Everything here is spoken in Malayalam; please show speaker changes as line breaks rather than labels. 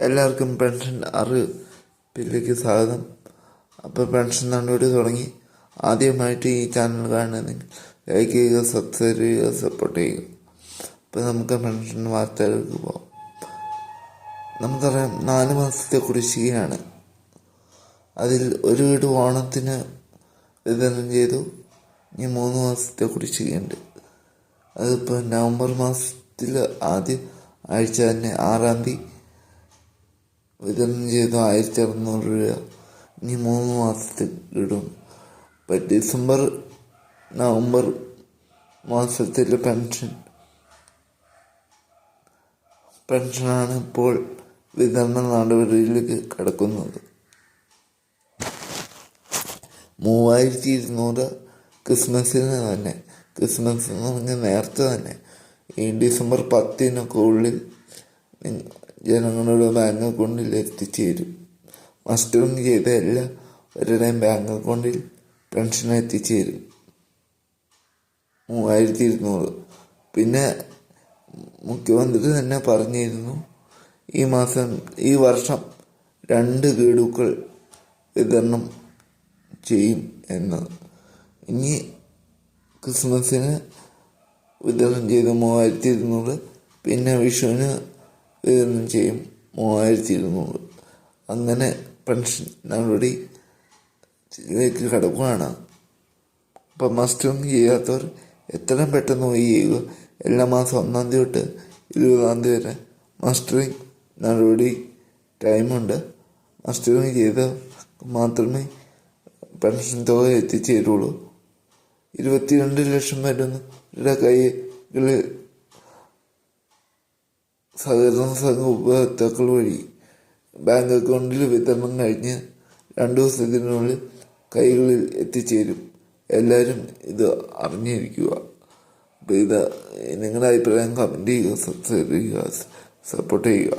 എല്ലാവർക്കും പെൻഷൻ അറിവിലേക്ക് സ്വാഗതം. അപ്പോൾ പെൻഷൻ നടപടി തുടങ്ങി. ആദ്യമായിട്ട് ഈ ചാനൽ കാണുന്നതെങ്കിൽ ലൈക്ക് ചെയ്യുക സബ്സ്ക്രൈബ് ചെയ്യുക സപ്പോർട്ട് ചെയ്യുക. അപ്പോൾ നമുക്ക് പെൻഷൻ വാർത്തകൾക്ക് പോകാം നമുക്കറിയാം നാല് മാസത്തെ കുടിശ്ശികയാണ്. അതിൽ ഒരു വീട് ഓണത്തിന് വിതരണം ചെയ്തു. ഇനി മൂന്ന് മാസത്തെ കുടിശ്ശികയുണ്ട്. അതിപ്പോൾ നവംബർ മാസത്തിൽ ആദ്യ ആഴ്ച തന്നെ ആറാം തീയതി. വിതരണം ചെയ്ത ആയിരത്തി അറുന്നൂറ് രൂപ. ഇനി മൂന്ന് മാസത്തിൽ ഇടും. ഇപ്പം ഡിസംബർ നവംബർ മാസത്തിലെ പെൻഷൻ. പെൻഷനാണ് ഇപ്പോൾ വിതരണ നടപടിയിലേക്ക് കടക്കുന്നത്. മൂവായിരത്തി ഇരുന്നൂറ് ക്രിസ്മസിന് തന്നെ. ക്രിസ്മസ് എന്ന് പറഞ്ഞാൽ നേരത്തെ തന്നെ. ഈ ഡിസംബർ പത്തിനൊക്കെ ഉള്ളിൽ ജനങ്ങളുടെ ബാങ്ക് അക്കൗണ്ടിൽ എത്തിച്ചേരും. മസ്റ്ററിങ് ചെയ്ത എല്ലാവരുടെയും ബാങ്ക് അക്കൗണ്ടിൽ പെൻഷൻ എത്തിച്ചേരും. മൂവായിരത്തി ഇരുന്നൂറ് പിന്നെ മുഖ്യമന്ത്രി തന്നെ പറഞ്ഞിരുന്നു ഈ മാസം ഈ വർഷം രണ്ട് ഗഡുക്കൾ വിതരണം ചെയ്യും എന്ന്. ഇനി ക്രിസ്മസിന് വിതരണം ചെയ്ത മൂവായിരത്തി ഇരുന്നൂറ് പിന്നെ വിഷുവിന് വിതരണം ചെയ്യും. മൂവായിരത്തി ഇരുന്നൂറ് അങ്ങനെ പെൻഷൻ നടപടി ിലേക്ക് കടക്കുകയാണ് അപ്പം മസ്റ്ററിങ് ചെയ്യാത്തവർ എത്രയും പെട്ടെന്ന് പോയി ചെയ്യുക. എല്ലാ മാസം ഒന്നാം തീയതി തൊട്ട് ഇരുപതാം തീയതി വരെ മസ്റ്ററിങ് നടപടി ടൈമുണ്ട് മസ്റ്ററിങ് ചെയ്ത് മാത്രമേ പെൻഷൻ തുക എത്തിച്ചേരുള്ളൂ. ഇരുപത്തിരണ്ട് ലക്ഷം വരുന്ന കൈകളിൽ സഹകരണ സംഘ ഉപഭോക്താക്കൾ വഴി ബാങ്ക് അക്കൗണ്ടിൽ വിതരണം കഴിഞ്ഞ് രണ്ട് ദിവസത്തിനുള്ളിൽ കൈകളിൽ എത്തിച്ചേരും. എല്ലാവരും ഇത് അറിഞ്ഞിരിക്കുക. അപ്പോൾ ഇത് നിങ്ങളുടെ അഭിപ്രായം കമന്റ് ചെയ്യുക സബ്സ്ക്രൈബ് ചെയ്യുക സപ്പോർട്ട് ചെയ്യുക.